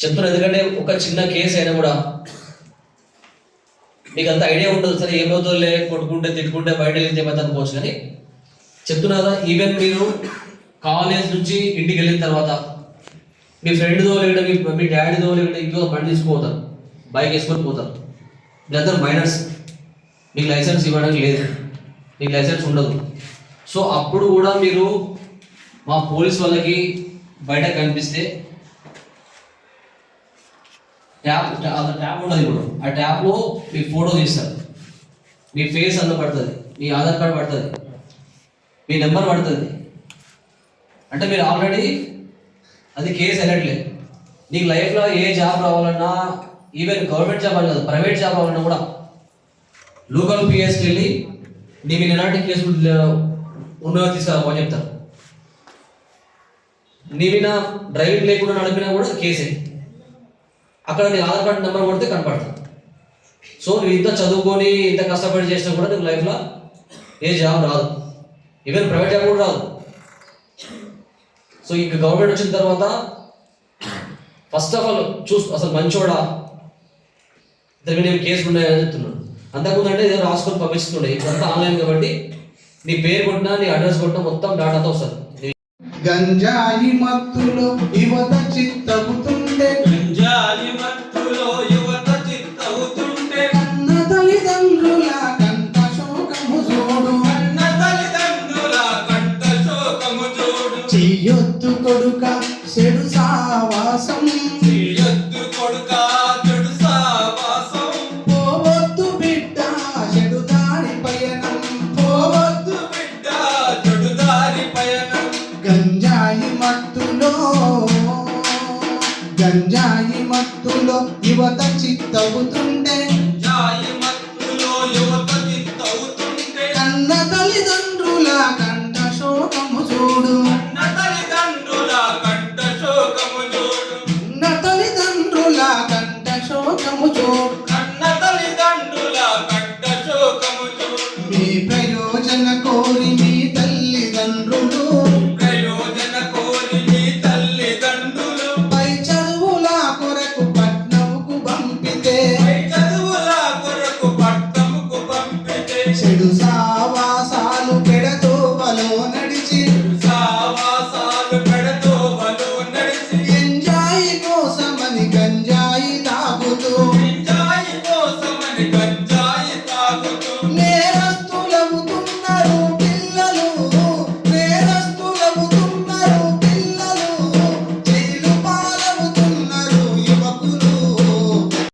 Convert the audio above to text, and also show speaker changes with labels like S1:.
S1: చెప్తున్నా ఎందుకంటే ఒక చిన్న కేసు అయినా కూడా మీకు అంత ఐడియా ఉండదు. సరే ఏమవుతుందిలే కొట్టుకుంటే తిట్టుకుంటే బయట వెళ్తే ఏమైతే అనుకోవచ్చు కానీ చెప్తున్నా కదా ఈవెన్ మీరు కాలేజ్ నుంచి ఇంటికి వెళ్ళిన తర్వాత మీ ఫ్రెండ్తో లేకపోతే మీ మీ డాడీతో లేకపోతే ఇంకో బండి తీసుకుపోతారు. బైక్ వేసుకొని పోతారు. మీరందరూ మైనర్స్ మీకు లైసెన్స్ ఇవ్వడానికి లేదు. మీకు లైసెన్స్ ఉండదు. సో అప్పుడు కూడా మీరు మా పోలీస్ వాళ్ళకి బయట కనిపిస్తే ట్యాప్ ట్యాప్ ట్యాప్ ఉంటుంది ఇప్పుడు. ఆ ట్యాప్లో మీ ఫోటో తీస్తారు. మీ ఫేస్ అన్న పడుతుంది. మీ ఆధార్ కార్డ్ పడుతుంది. మీ నెంబర్ పడుతుంది. అంటే మీరు ఆల్రెడీ అది కేసు వెళ్ళట్లేదు. నీకు లైఫ్లో ఏ జాబ్ రావాలన్నా ఈవెన్ గవర్నమెంట్ జాబ్ అని కాదు ప్రైవేట్ జాబ్ రావాలన్నా కూడా లోకల్ పిఎస్కి వెళ్ళి నీ మీద ఎలాంటి కేసులు ఉన్నదో తీసుకురామని చెప్తారు. నీ మీద డ్రైవింగ్ లేకుండా నడిపినా కూడా కేసే. అక్కడ నీ ఆధార్ కార్డు నెంబర్ కొడితే కనపడుతుంది సో నువ్వు ఇంత చదువుకొని ఇంత కష్టపడి చేసినా కూడా నీకు లైఫ్లో ఏ జాబ్ రాదు. ఈవెన్ ప్రైవేట్ జాబ్ కూడా రాదు. సో ఇంక గవర్నమెంట్ వచ్చిన తర్వాత ఫస్ట్ ఆఫ్ ఆల్ చూస్ అసలు మంచోడా? ఇద్దరికి నేను కేసులు ఉన్నాయని చెప్తున్నాను అంతకుముందు అంటే ఏదో రాసుకొని పంపిస్తుండే ఇదంతా ఆన్లైన్ కాబట్టి నీ పేరు కొట్టినా నీ అడ్రస్ కొట్టినా మొత్తం డాటాతో వస్తుంది.
S2: గంజాయి మత్తులో యువత చిత్తవుతుండే చెయ్యొద్దు కొడుక చెడు సావాసం.
S3: ఎద్దు కొడుక చెడు సావాసం.
S2: పోవద్దు బిడ్డ చెడు దారి పయనం. పోవద్దు
S3: వద్దు బిడ్డ చెడు దారి పయనం.
S2: గంజాయి మత్తులో గంజాయి మత్తులో యువత చిత్తవుతుండే. ప్రయోజన కోరి మీ తల్లిదండ్రులు.
S3: ప్రయోజన కోరి మీ తల్లిదండ్రులు.
S2: పై చదువుల కొరకు పట్నంకు పంపితే.
S3: పై చదువుల కొరకు పట్నంకు పంపితే.
S2: చెడు సావాసాలు పెడతో బలో నడిచి.
S3: సావాసాలు పెడతో బలో నడిచి.
S2: ఎంజాయి కోసమని గంజాయి తాగుతూ.
S3: ఎంజాయి కోసమని గంజాయి తాగుతూ.
S2: నేరస్తు